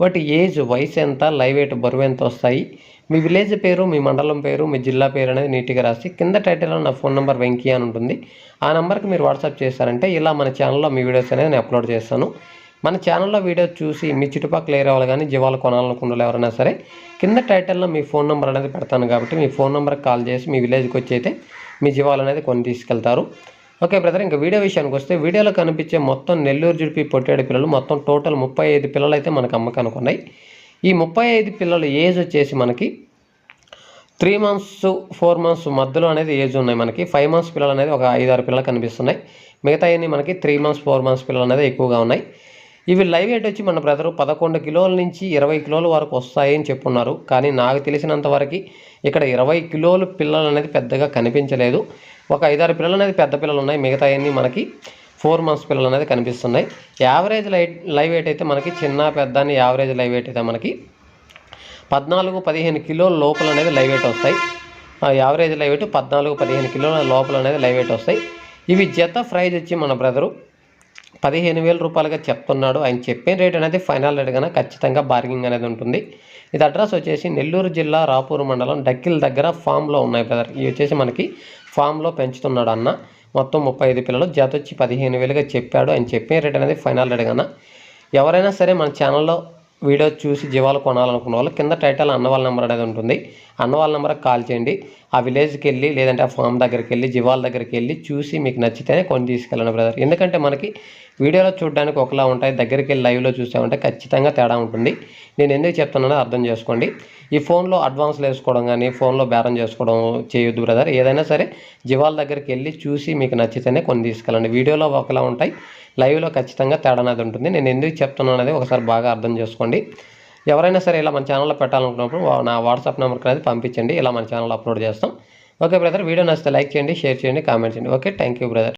వాటి ఏజ్ వయసు ఎంత లైవ్ ఎయిట్ బరువు ఎంత వస్తాయి? మీ విలేజ్ పేరు మీ మండలం పేరు మీ జిల్లా పేరు అనేది నీట్గా రాసి కింద టైటిల్లో నా ఫోన్ నెంబర్ వెంకీ అని ఉంటుంది. ఆ నెంబర్కి మీరు వాట్సాప్ చేశారంటే ఇలా మన ఛానల్లో మీ వీడియోస్ అనేది నేను అప్లోడ్ చేస్తాను. మన ఛానల్లో వీడియో చూసి మీ చుట్టుపక్కల ఏరేవాళ్ళు వాళ్ళు కానీ జీవాలు కొనాలనుకున్న ఎవరైనా సరే కింద టైటిల్లో మీ ఫోన్ నెంబర్ అనేది పెడతాను కాబట్టి మీ ఫోన్ నెంబర్కి కాల్ చేసి మీ విలేజ్కి వచ్చి అయితే మీ జీవాలు అనేది కొని తీసుకెళ్తారు. ఓకే బ్రదర్ ఇంకా వీడియో విషయానికి వస్తే వీడియోలో కనిపించే మొత్తం నెల్లూరు జుడిపి పొట్టేడు పిల్లలు మొత్తం టోటల్ ముప్పై ఐదు పిల్లలు అయితే మనకు అమ్మకానికి ఉన్నాయి. ఈ ముప్పై ఐదు పిల్లల ఏజ్ వచ్చేసి మనకి త్రీ మంత్స్ ఫోర్ మంత్స్ మధ్యలో అనేది ఏజ్ ఉన్నాయి మనకి. ఫైవ్ మంత్స్ పిల్లలు అనేది ఒక ఐదు ఆరు పిల్లలు కనిపిస్తున్నాయి. మిగతా అన్ని మనకి త్రీ మంత్స్ ఫోర్ మంత్స్ పిల్లలు అనేది ఎక్కువగా ఉన్నాయి. ఇవి లైవ్ వెయిట్ వచ్చి మన బ్రదరు పదకొండు కిలోల నుంచి ఇరవై కిలోల వరకు వస్తాయని చెప్పున్నారు. కానీ నాకు తెలిసినంత వరకు ఇక్కడ ఇరవై కిలోలు పిల్లలు అనేది పెద్దగా కనిపించలేదు. ఒక ఐదారు పిల్లలు అనేది పెద్ద పిల్లలు ఉన్నాయి. మిగతా మనకి ఫోర్ మంత్స్ పిల్లలు అనేది కనిపిస్తున్నాయి. యావరేజ్ లైట్ లైవ్ వెయిట్ అయితే మనకి చిన్న పెద్ద అని యావరేజ్ లైవ్ వెయిట్ అయితే మనకి పద్నాలుగు పదిహేను కిలోల లోపల అనేది లైవ్ వెయిట్ వస్తాయి. ఆ యావరేజ్ లైవ్ వెయిట్ పద్నాలుగు పదిహేను కిలోల లోపల అనేది లైవ్ వెయిట్ వస్తాయి. ఇవి జత ప్రైజ్ వచ్చి మన బ్రదరు పదిహేను వేల రూపాయలుగా చెప్తున్నాడు. ఆయన చెప్పిన రేట్ అనేది ఫైనల్ రేట్ కన్నా ఖచ్చితంగా బార్గింగ్ అనేది ఉంటుంది. ఇది అడ్రస్ వచ్చేసి నెల్లూరు జిల్లా రాపూర్ మండలం డక్కిల్ దగ్గర ఫామ్లో ఉన్నాయి బ్రదర్. ఇవి వచ్చేసి మనకి ఫామ్లో పెంచుతున్నాడు అన్న. మొత్తం ముప్పై ఐదు పిల్లలు. జత వచ్చి పదిహేను వేలుగా చెప్పాడు. ఆయన చెప్పిన రేట్ అనేది ఫైనల్ రేట్ కన్నా. ఎవరైనా సరే మన ఛానల్లో వీడియో చూసి జీవాలు కొనాలనుకున్న వాళ్ళు కింద టైటిల్ అన్న వాళ్ళ నెంబర్ అనేది ఉంటుంది. అన్న వాళ్ళ నెంబర్కి కాల్ చేయండి. ఆ విలేజ్కి వెళ్ళి లేదంటే ఆ ఫామ్ దగ్గరికి వెళ్ళి జీవాల దగ్గరికి వెళ్ళి చూసి మీకు నచ్చితేనే కొని తీసుకెళ్ళండి బ్రదర్. ఎందుకంటే మనకి వీడియోలో చూడడానికి ఒకలా ఉంటాయి దగ్గరికి వెళ్ళి లైవ్లో చూసామంటే ఖచ్చితంగా తేడా ఉంటుంది. నేను ఎందుకు చెప్తున్నానో అర్థం చేసుకోండి. ఈ ఫోన్లో అడ్వాన్స్లు వేసుకోవడం కానీ ఫోన్లో బేరం చేసుకోవడం చేయొద్దు బ్రదర్. ఏదైనా సరే జీవాల దగ్గరికి వెళ్ళి చూసి మీకు నచ్చితేనే కొని తీసుకెళ్ళండి. వీడియోలో ఒకలా ఉంటాయి లైవ్లో ఖచ్చితంగా తేడా అనేది ఉంటుంది. నేను ఎందుకు చెప్తున్నాను అనేది ఒకసారి బాగా అర్థం చేసుకోండి. ఎవరైనా సరే ఇలా మన ఛానల్లో పెట్టాలనుకున్నప్పుడు నా వాట్సాప్ నెంబర్కి అనేది పంపించండి. ఇలా మన ఛానల్ అప్లోడ్ చేస్తాం. Okay brother. వీడియో నచ్చితే లైక్ చేయండి షేర్ చేయండి కామెంట్ చేయండి. Okay thank you brother.